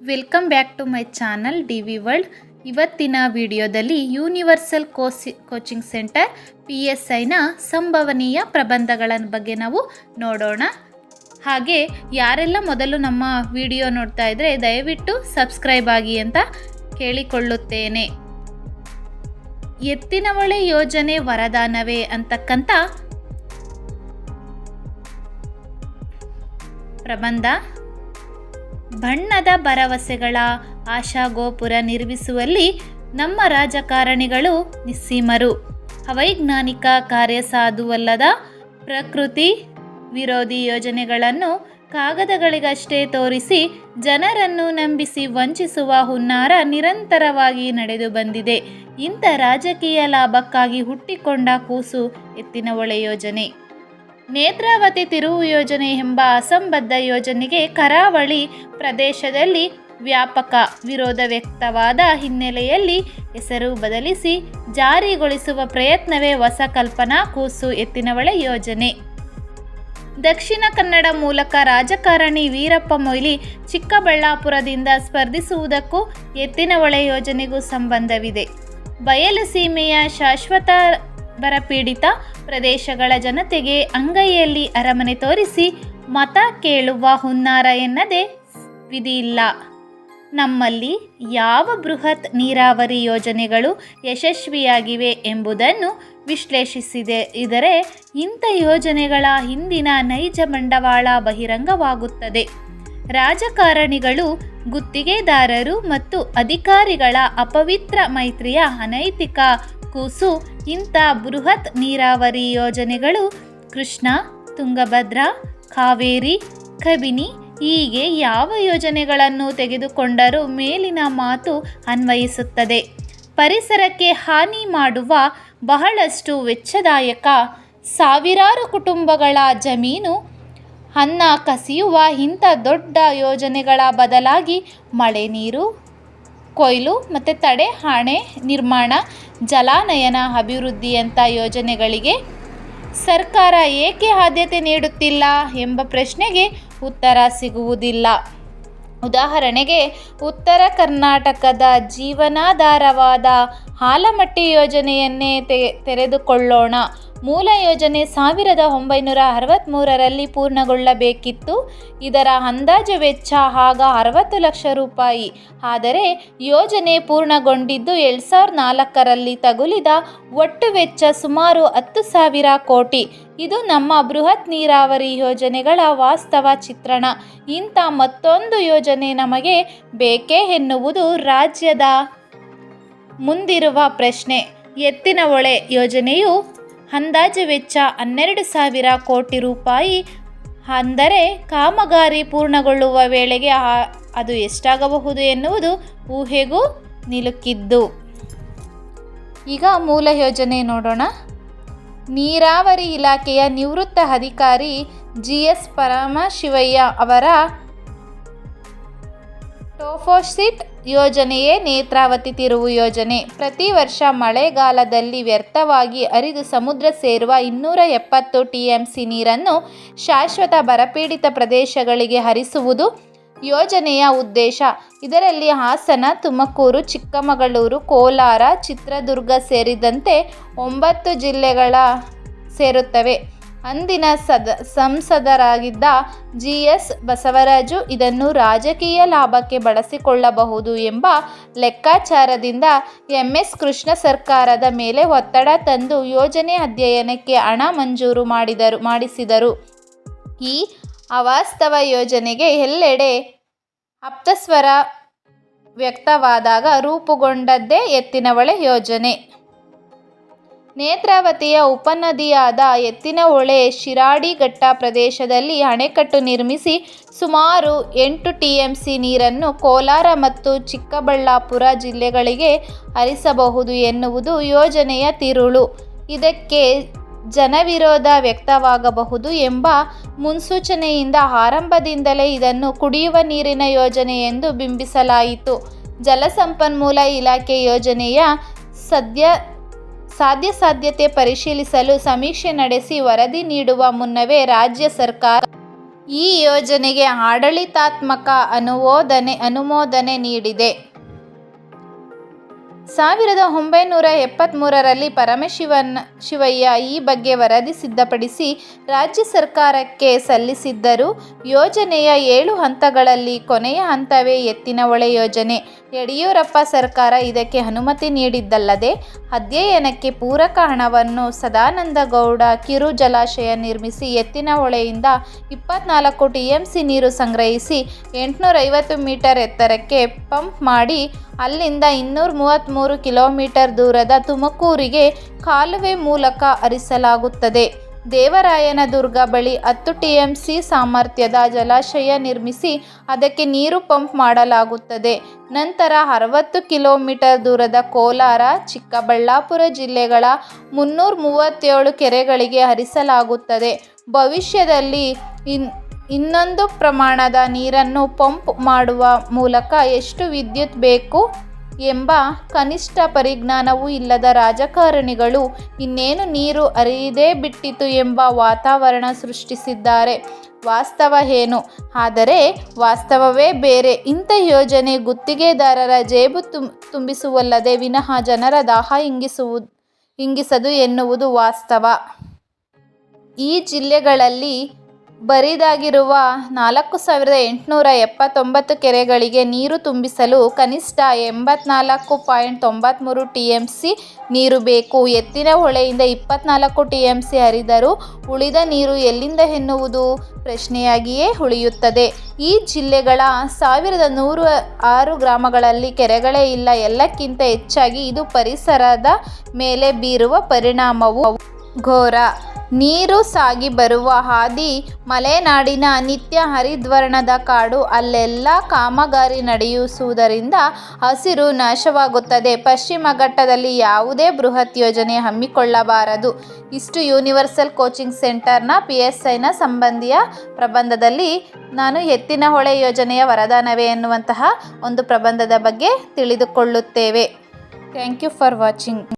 Welcome back to my channel D V world ಇವತ್ತಿನ ವಿಡಿಯೋದಲ್ಲಿ universal ಕೋಸಿ ಕೋಚಿಂಗ್ ಸೆಂಟರ್ ಪಿ ಎಸ್ ಐನ ಸಂಭವನೀಯ ಪ್ರಬಂಧಗಳ ಬಗ್ಗೆ ನಾವು ನೋಡೋಣ. ಹಾಗೆ ಯಾರೆಲ್ಲ ಮೊದಲು ನಮ್ಮ ವಿಡಿಯೋ ನೋಡ್ತಾ ಇದ್ದರೆ ದಯವಿಟ್ಟು ಸಬ್ಸ್ಕ್ರೈಬ್ ಆಗಿ ಅಂತ ಕೇಳಿಕೊಳ್ಳುತ್ತೇನೆ. ಎತ್ತಿನವಳೆ ಯೋಜನೆ ವರದಾನವೇ ಅಂತಕ್ಕಂಥ ಪ್ರಬಂಧ. ಬಣ್ಣದ ಭರವಸೆಗಳ ಆಶಾಗೋಪುರ ನಿರ್ಮಿಸುವಲ್ಲಿ ನಮ್ಮ ರಾಜಕಾರಣಿಗಳು ನಿಸ್ಸೀಮರು. ಅವೈಜ್ಞಾನಿಕ ಕಾರ್ಯ ಸಾಧುವಲ್ಲದ ಪ್ರಕೃತಿ ವಿರೋಧಿ ಯೋಜನೆಗಳನ್ನು ಕಾಗದಗಳಿಗಷ್ಟೇ ತೋರಿಸಿ ಜನರನ್ನು ನಂಬಿಸಿ ವಂಚಿಸುವ ಹುನ್ನಾರ ನಿರಂತರವಾಗಿ ನಡೆದು ಬಂದಿದೆ. ಇಂಥ ರಾಜಕೀಯ ಲಾಭಕ್ಕಾಗಿ ಹುಟ್ಟಿಕೊಂಡ ಕೂಸು ಎತ್ತಿನ ಒಳೆ ಯೋಜನೆ. ನೇತ್ರಾವತಿ ತಿರುವು ಯೋಜನೆ ಎಂಬ ಅಸಂಬದ್ಧ ಯೋಜನೆಗೆ ಕರಾವಳಿ ಪ್ರದೇಶದಲ್ಲಿ ವ್ಯಾಪಕ ವಿರೋಧ ವ್ಯಕ್ತವಾದ ಹಿನ್ನೆಲೆಯಲ್ಲಿ ಹೆಸರು ಬದಲಿಸಿ ಜಾರಿಗೊಳಿಸುವ ಪ್ರಯತ್ನವೇ ಹೊಸ ಕಲ್ಪನಾ ಕೂಸು ಎತ್ತಿನವಳೆ ಯೋಜನೆ. ದಕ್ಷಿಣ ಕನ್ನಡ ಮೂಲಕ ರಾಜಕಾರಣಿ ವೀರಪ್ಪ ಮೊಯ್ಲಿ ಚಿಕ್ಕಬಳ್ಳಾಪುರದಿಂದ ಸ್ಪರ್ಧಿಸುವುದಕ್ಕೂ ಎತ್ತಿನಹೊಳೆ ಯೋಜನೆಗೂ ಸಂಬಂಧವಿದೆ. ಬಯಲು ಸೀಮೆಯ ಶಾಶ್ವತ ಬರಪೀಡಿತ ಪ್ರದೇಶಗಳ ಜನತೆಗೆ ಅಂಗೈಯಲ್ಲಿ ಅರಮನೆ ತೋರಿಸಿ ಮತ ಕೇಳುವ ಹುನ್ನಾರ ಎನ್ನದೆ ವಿಧಿಯಿಲ್ಲ. ನಮ್ಮಲ್ಲಿ ಯಾವ ಬೃಹತ್ ನೀರಾವರಿ ಯೋಜನೆಗಳು ಯಶಸ್ವಿಯಾಗಿವೆ ಎಂಬುದನ್ನು ವಿಶ್ಲೇಷಿಸಿದೆ. ಇದರೆ ಇಂಥ ಯೋಜನೆಗಳ ಹಿಂದಿನ ನೈಜ ಬಂಡವಾಳ ಬಹಿರಂಗವಾಗುತ್ತದೆ. ರಾಜಕಾರಣಿಗಳು, ಗುತ್ತಿಗೆದಾರರು ಮತ್ತು ಅಧಿಕಾರಿಗಳ ಅಪವಿತ್ರ ಮೈತ್ರಿಯ ಅನೈತಿಕ ಕೂಸು, ಇಂಥ ಬೃಹತ್ ನೀರಾವರಿ ಯೋಜನೆಗಳು ಕೃಷ್ಣ, ತುಂಗಭದ್ರಾ, ಕಾವೇರಿ, ಕಬಿನಿ ಹೀಗೆ ಯಾವ ಯೋಜನೆಗಳನ್ನು ತೆಗೆದುಕೊಂಡರೂ ಮೇಲಿನ ಮಾತು ಅನ್ವಯಿಸುತ್ತದೆ. ಪರಿಸರಕ್ಕೆ ಹಾನಿ ಮಾಡುವ ಬಹಳಷ್ಟು ವೆಚ್ಚದಾಯಕ ಸಾವಿರಾರು ಕುಟುಂಬಗಳ ಜಮೀನು, ಅನ್ನ ಕಸಿಯುವ ಇಂಥ ದೊಡ್ಡ ಯೋಜನೆಗಳ ಬದಲಾಗಿ ಮಳೆ ನೀರು ಕೊಯ್ಲು ಮತ್ತು ತಡೆ, ಹಾಣೆ, ನಿರ್ಮಾಣ, ಜಲಾನಯನ ಅಭಿವೃದ್ಧಿಯಂಥ ಯೋಜನೆಗಳಿಗೆ ಸರ್ಕಾರ ಏಕೆ ಆದ್ಯತೆ ನೀಡುತ್ತಿಲ್ಲ ಎಂಬ ಪ್ರಶ್ನೆಗೆ ಉತ್ತರ ಸಿಗುವುದಿಲ್ಲ. ಉದಾಹರಣೆಗೆ, ಉತ್ತರ ಕರ್ನಾಟಕದ ಜೀವನಾಧಾರವಾದ ಆಲಮಟ್ಟಿ ಯೋಜನೆಯನ್ನೇ ತೆ ತೆರೆದುಕೊಳ್ಳೋಣ ಮೂಲ ಯೋಜನೆ ಸಾವಿರದ ಒಂಬೈನೂರ ಅರವತ್ತ್ಮೂರರಲ್ಲಿ ಪೂರ್ಣಗೊಳ್ಳಬೇಕಿತ್ತು. ಇದರ ಅಂದಾಜು ವೆಚ್ಚ ಆಗ ಅರವತ್ತು ಲಕ್ಷ ರೂಪಾಯಿ. ಆದರೆ ಯೋಜನೆ ಪೂರ್ಣಗೊಂಡಿದ್ದು ಎರಡು ಸಾವಿರದ ನಾಲ್ಕರಲ್ಲಿ ತಗುಲಿದ ಒಟ್ಟು ವೆಚ್ಚ ಸುಮಾರು ಹತ್ತು ಸಾವಿರ ಕೋಟಿ. ಇದು ನಮ್ಮ ಬೃಹತ್ ನೀರಾವರಿ ಯೋಜನೆಗಳ ವಾಸ್ತವ ಚಿತ್ರಣ. ಇಂಥ ಮತ್ತೊಂದು ಯೋಜನೆ ನಮಗೆ ಬೇಕೇ ಎನ್ನುವುದು ರಾಜ್ಯದ ಮುಂದಿರುವ ಪ್ರಶ್ನೆ. ಎತ್ತಿನ ಹೊಳೆ ಯೋಜನೆಯು ಅಂದಾಜು ವೆಚ್ಚ ಹನ್ನೆರಡು ಸಾವಿರ ಕೋಟಿ ರೂಪಾಯಿ. ಅಂದರೆ ಕಾಮಗಾರಿ ಪೂರ್ಣಗೊಳ್ಳುವ ವೇಳೆಗೆ ಅದು ಎಷ್ಟಾಗಬಹುದು ಎನ್ನುವುದು ಊಹೆಗೂ ನಿಲುಕಿದ್ದು. ಈಗ ಮೂಲ ಯೋಜನೆ ನೋಡೋಣ. ನೀರಾವರಿ ಇಲಾಖೆಯ ನಿವೃತ್ತ ಅಧಿಕಾರಿ ಜಿ ಎಸ್ ಪರಮಶಿವಯ್ಯ ಅವರ ಟೋಫೋಸಿಟ್ ಯೋಜನೆಯೇ ನೇತ್ರಾವತಿ ತಿರುವು ಯೋಜನೆ. ಪ್ರತಿ ವರ್ಷ ಮಳೆಗಾಲದಲ್ಲಿ ವ್ಯರ್ಥವಾಗಿ ಹರಿದು ಸಮುದ್ರ ಸೇರುವ ಇನ್ನೂರ ಎಪ್ಪತ್ತು ಟಿಎಂಸಿ ನೀರನ್ನು ಶಾಶ್ವತ ಬರಪೀಡಿತ ಪ್ರದೇಶಗಳಿಗೆ ಹರಿಸುವುದು ಯೋಜನೆಯ ಉದ್ದೇಶ. ಇದರಲ್ಲಿ ಹಾಸನ, ತುಮಕೂರು, ಚಿಕ್ಕಮಗಳೂರು, ಕೋಲಾರ, ಚಿತ್ರದುರ್ಗ ಸೇರಿದಂತೆ ಒಂಬತ್ತು ಜಿಲ್ಲೆಗಳ ಸೇರುತ್ತವೆ. ಅಂದಿನ ಸದ, ಸಂಸದರಾಗಿದ್ದ ಜಿ ಎಸ್ ಬಸವರಾಜು ಇದನ್ನು ರಾಜಕೀಯ ಲಾಭಕ್ಕೆ ಬಳಸಿಕೊಳ್ಳಬಹುದು ಎಂಬ ಲೆಕ್ಕಾಚಾರದಿಂದ ಎಂ ಎಸ್ ಕೃಷ್ಣ ಸರ್ಕಾರದ ಮೇಲೆ ಒತ್ತಡ ತಂದು ಯೋಜನೆ ಅಧ್ಯಯನಕ್ಕೆ ಹಣ ಮಂಜೂರು ಮಾಡಿದರು, ಮಾಡಿಸಿದರು. ಈ ಅವಾಸ್ತವ ಯೋಜನೆಗೆ ಎಲ್ಲೆಡೆ ಅಪ್ತಸ್ವರ ವ್ಯಕ್ತವಾದಾಗ ರೂಪುಗೊಂಡದ್ದೇ ಎತ್ತಿನವಳೆ ಯೋಜನೆ. ನೇತ್ರಾವತಿಯ ಉಪನದಿಯಾದ ಎತ್ತಿನಹೊಳೆ ಶಿರಾಡಿಘಟ್ಟ ಪ್ರದೇಶದಲ್ಲಿ ಅಣೆಕಟ್ಟು ನಿರ್ಮಿಸಿ ಸುಮಾರು ಎಂಟು ಟಿಎಂಸಿ ನೀರನ್ನು ಕೋಲಾರ ಮತ್ತು ಚಿಕ್ಕಬಳ್ಳಾಪುರ ಜಿಲ್ಲೆಗಳಿಗೆ ಹರಿಸಬಹುದು ಎನ್ನುವುದು ಯೋಜನೆಯ ತಿರುಳು. ಇದಕ್ಕೆ ಜನವಿರೋಧ ವ್ಯಕ್ತವಾಗಬಹುದು ಎಂಬ ಮುನ್ಸೂಚನೆಯಿಂದ ಆರಂಭದಿಂದಲೇ ಇದನ್ನು ಕುಡಿಯುವ ನೀರಿನ ಯೋಜನೆ ಎಂದು ಬಿಂಬಿಸಲಾಯಿತು. ಜಲಸಂಪನ್ಮೂಲ ಇಲಾಖೆ ಯೋಜನೆಯ ಸದ್ಯ ಸಾಧ್ಯಾಸಾಧ್ಯತೆ ಪರಿಶೀಲಿಸಲು ಸಮೀಕ್ಷೆ ನಡೆಸಿ ವರದಿ ನೀಡುವ ಮುನ್ನವೇ ರಾಜ್ಯ ಸರ್ಕಾರ ಈ ಯೋಜನೆಗೆ ಆಡಳಿತಾತ್ಮಕ ಅನುಮೋದನೆ ಅನುಮೋದನೆ ನೀಡಿದೆ. ಸಾವಿರದ ಒಂಬೈನೂರ ಎಪ್ಪತ್ತ್ಮೂರರಲ್ಲಿ ಪರಮಶಿವನ್ ಶಿವಯ್ಯ ಈ ಬಗ್ಗೆ ವರದಿ ಸಿದ್ಧಪಡಿಸಿ ರಾಜ್ಯ ಸರ್ಕಾರಕ್ಕೆ ಸಲ್ಲಿಸಿದ್ದರು. ಯೋಜನೆಯ ಏಳು ಹಂತಗಳಲ್ಲಿ ಕೊನೆಯ ಹಂತವೇ ಎತ್ತಿನ ಹೊಳೆ ಯೋಜನೆ. ಯಡಿಯೂರಪ್ಪ ಸರ್ಕಾರ ಇದಕ್ಕೆ ಅನುಮತಿ ನೀಡಿದ್ದಲ್ಲದೆ ಅಧ್ಯಯನಕ್ಕೆ ಪೂರಕ ಹಣವನ್ನು ಸದಾನಂದಗೌಡ ಕಿರು ಜಲಾಶಯ ನಿರ್ಮಿಸಿ ಎತ್ತಿನ ಹೊಳೆಯಿಂದ ಇಪ್ಪತ್ನಾಲ್ಕು ಟಿಎಂಸಿ ನೀರು ಸಂಗ್ರಹಿಸಿ ಎಂಟುನೂರೈವತ್ತು ಮೀಟರ್ ಎತ್ತರಕ್ಕೆ ಪಂಪ್ ಮಾಡಿ ಅಲ್ಲಿಂದ ಇನ್ನೂರ ಮೂವತ್ತ್ಮೂರು ಕಿಲೋಮೀಟರ್ ದೂರದ ತುಮಕೂರಿಗೆ ಕಾಲುವೆ ಮೂಲಕ ಹರಿಸಲಾಗುತ್ತದೆ. ದೇವರಾಯನದುರ್ಗ ಬಳಿ ಹತ್ತು ಟಿಎಂಸಿ ಸಾಮರ್ಥ್ಯದ ಜಲಾಶಯ ನಿರ್ಮಿಸಿ ಅದಕ್ಕೆ ನೀರು ಪಂಪ್ ಮಾಡಲಾಗುತ್ತದೆ. ನಂತರ ಅರವತ್ತು ಕಿಲೋಮೀಟರ್ ದೂರದ ಕೋಲಾರ, ಚಿಕ್ಕಬಳ್ಳಾಪುರ ಜಿಲ್ಲೆಗಳ ಮುನ್ನೂರ ಮೂವತ್ತೇಳು ಕೆರೆಗಳಿಗೆ ಹರಿಸಲಾಗುತ್ತದೆ. ಭವಿಷ್ಯದಲ್ಲಿ ಇನ್, ಇನ್ನೊಂದು ಪ್ರಮಾಣದ ನೀರನ್ನು ಪಂಪ್ ಮಾಡುವ ಮೂಲಕ ಎಷ್ಟು ವಿದ್ಯುತ್ ಬೇಕು? ಎಂಬ ಕನಿಷ್ಠ ಪರಿಜ್ಞಾನವೂ ಇಲ್ಲದ ರಾಜಕಾರಣಿಗಳು ಇನ್ನೇನು ನೀರು ಅರಿಯದೇ ಬಿಟ್ಟಿತು ಎಂಬ ವಾತಾವರಣ ಸೃಷ್ಟಿಸಿದ್ದಾರೆ. ವಾಸ್ತವ ಏನು? ಆದರೆ ವಾಸ್ತವವೇ ಬೇರೆ. ಇಂಥ ಯೋಜನೆ ಗುತ್ತಿಗೆದಾರರ ಜೇಬು ತುಂಬಿಸುವಲ್ಲದೆ ವಿನಃ ಜನರ ದಾಹ ಇಂಗಿಸುವು, ಇಂಗಿಸದು ಎನ್ನುವುದು ವಾಸ್ತವ. ಈ ಜಿಲ್ಲೆಗಳಲ್ಲಿ ಬರಿದಾಗಿರುವ ನಾಲ್ಕು ಸಾವಿರದ ಎಂಟುನೂರ ಎಪ್ಪತ್ತೊಂಬತ್ತು ಕೆರೆಗಳಿಗೆ ನೀರು ತುಂಬಿಸಲು ಕನಿಷ್ಠ ಎಂಬತ್ನಾಲ್ಕು ಪಾಯಿಂಟ್ ತೊಂಬತ್ತ್ಮೂರು ಟಿ ಎಂ ಸಿ ನೀರು ಬೇಕು. ಎತ್ತಿನ ಹೊಳೆಯಿಂದ ಇಪ್ಪತ್ನಾಲ್ಕು ಟಿ ಎಂ ಸಿ ಹರಿದರೂ ಉಳಿದ ನೀರು ಎಲ್ಲಿಂದ ಎನ್ನುವುದು ಪ್ರಶ್ನೆಯಾಗಿಯೇ ಉಳಿಯುತ್ತದೆ. ಈ ಜಿಲ್ಲೆಗಳ ಸಾವಿರದ ನೂರ ಆರು ಗ್ರಾಮಗಳಲ್ಲಿ ಕೆರೆಗಳೇ ಇಲ್ಲ. ಎಲ್ಲಕ್ಕಿಂತ ಹೆಚ್ಚಾಗಿ ಇದು ಪರಿಸರದ ಮೇಲೆ ಬೀರುವ ಪರಿಣಾಮವು. ಘೋರ ನೀರು ಸಾಗಿ ಬರುವ ಹಾದಿ ಮಲೆನಾಡಿನ ನಿತ್ಯ ಹರಿದ್ವರ್ಣದ ಕಾಡು. ಅಲ್ಲೆಲ್ಲ ಕಾಮಗಾರಿ ನಡೆಯಿಸುವುದರಿಂದ ಹಸಿರು ನಾಶವಾಗುತ್ತದೆ. ಪಶ್ಚಿಮ ಘಟ್ಟದಲ್ಲಿ ಯಾವುದೇ ಬೃಹತ್ ಯೋಜನೆ ಹಮ್ಮಿಕೊಳ್ಳಬಾರದು. ಇಷ್ಟು ಯೂನಿವರ್ಸಲ್ ಕೋಚಿಂಗ್ ಸೆಂಟರ್ನ ಪಿ ಎಸ್ ಐನ ಸಂಬಂಧಿಯ ಪ್ರಬಂಧದಲ್ಲಿ ನಾನು ಎತ್ತಿನಹೊಳೆ ಯೋಜನೆಯ ವರದಾನವೇ ಎನ್ನುವಂತಹ ಒಂದು ಪ್ರಬಂಧದ ಬಗ್ಗೆ ತಿಳಿದುಕೊಳ್ಳುತ್ತೇವೆ. Thank you for watching.